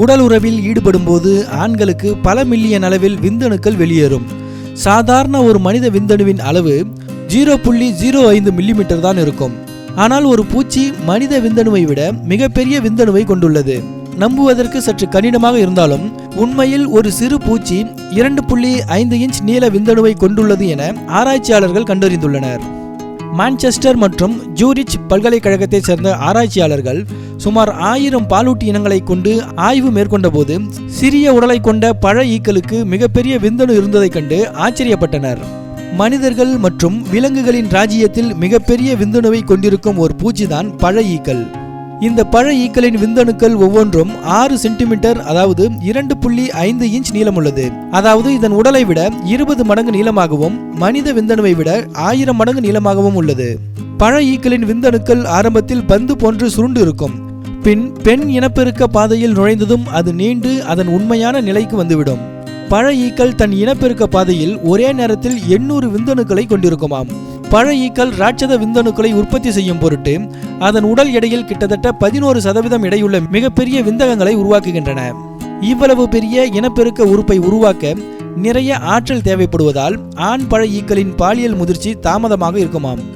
உடல் உறவில் ஈடுபடும் போது ஆண்களுக்கு பல மில்லியன் அளவில் விந்தணுக்கள் வெளியேறும். சாதாரண ஒரு மனித விந்தணுவின் அளவு ஜீரோ புள்ளி ஜீரோ ஐந்து மில்லிமீட்டர் தான் இருக்கும். ஆனால் ஒரு பூச்சி மனித விந்தணுவை விட மிகப்பெரிய விந்தணுவை கொண்டுள்ளது. நம்புவதற்கு சற்று கடினமாக இருந்தாலும் உண்மையில் ஒரு சிறு பூச்சி இரண்டு புள்ளி ஐந்து இன்ச் நீள விந்தணுவை கொண்டுள்ளது என ஆராய்ச்சியாளர்கள் கண்டறிந்துள்ளனர். மான்செஸ்டர் மற்றும் ஜூரிச் பல்கலைக்கழகத்தைச் சேர்ந்த ஆராய்ச்சியாளர்கள் சுமார் ஆயிரம் பாலூட்டி இனங்களை கொண்டு ஆய்வு மேற்கொண்டபோது சிறிய உடலை கொண்ட பழ ஈக்களுக்கு மிகப்பெரிய விந்தணு இருந்ததைக் கண்டு ஆச்சரியப்பட்டனர். மனிதர்கள் மற்றும் விலங்குகளின் ராஜ்யத்தில் மிகப்பெரிய விந்தணுவை கொண்டிருக்கும் ஒரு பூச்சிதான் பழ ஈக்கள். இந்த பழ ஈக்களின் விந்தணுக்கள் ஒவ்வொன்றும் ஆறு சென்டிமீட்டர் அதாவது இரண்டு புள்ளி ஐந்து இன்ச் நீளமுள்ளது. அதாவது இதன் உடலை விட இருபது மடங்கு நீளமாகவும் மனித விந்தணுவை விட ஆயிரம் மடங்கு நீளமாகவும் உள்ளது. பழ ஈக்களின் விந்தணுக்கள் ஆரம்பத்தில் பந்து போன்று சுருண்டு இருக்கும். பின் பெண் இனப்பெருக்க பாதையில் நுழைந்ததும் அது நீண்டு அதன் உண்மையான நிலைக்கு வந்துவிடும். பழ ஈக்கள் தன் இனப்பெருக்க பாதையில் ஒரே நேரத்தில் எண்ணூறு விந்தணுக்களை கொண்டிருக்குமாம். பழ ஈக்கள் ராட்சத விந்தணுக்களை உற்பத்தி செய்யும் பொருட்டு அதன் உடல் எடையில் கிட்டத்தட்ட பதினோரு சதவீதம் எடையுள்ள மிகப்பெரிய விந்தகங்களை உருவாக்குகின்றன. இவ்வளவு பெரிய இனப்பெருக்க உறுப்பை உருவாக்க நிறைய ஆற்றல் தேவைப்படுவதால் ஆண் பழ ஈக்களின் பாலியல் முதிர்ச்சி தாமதமாக இருக்குமாம்.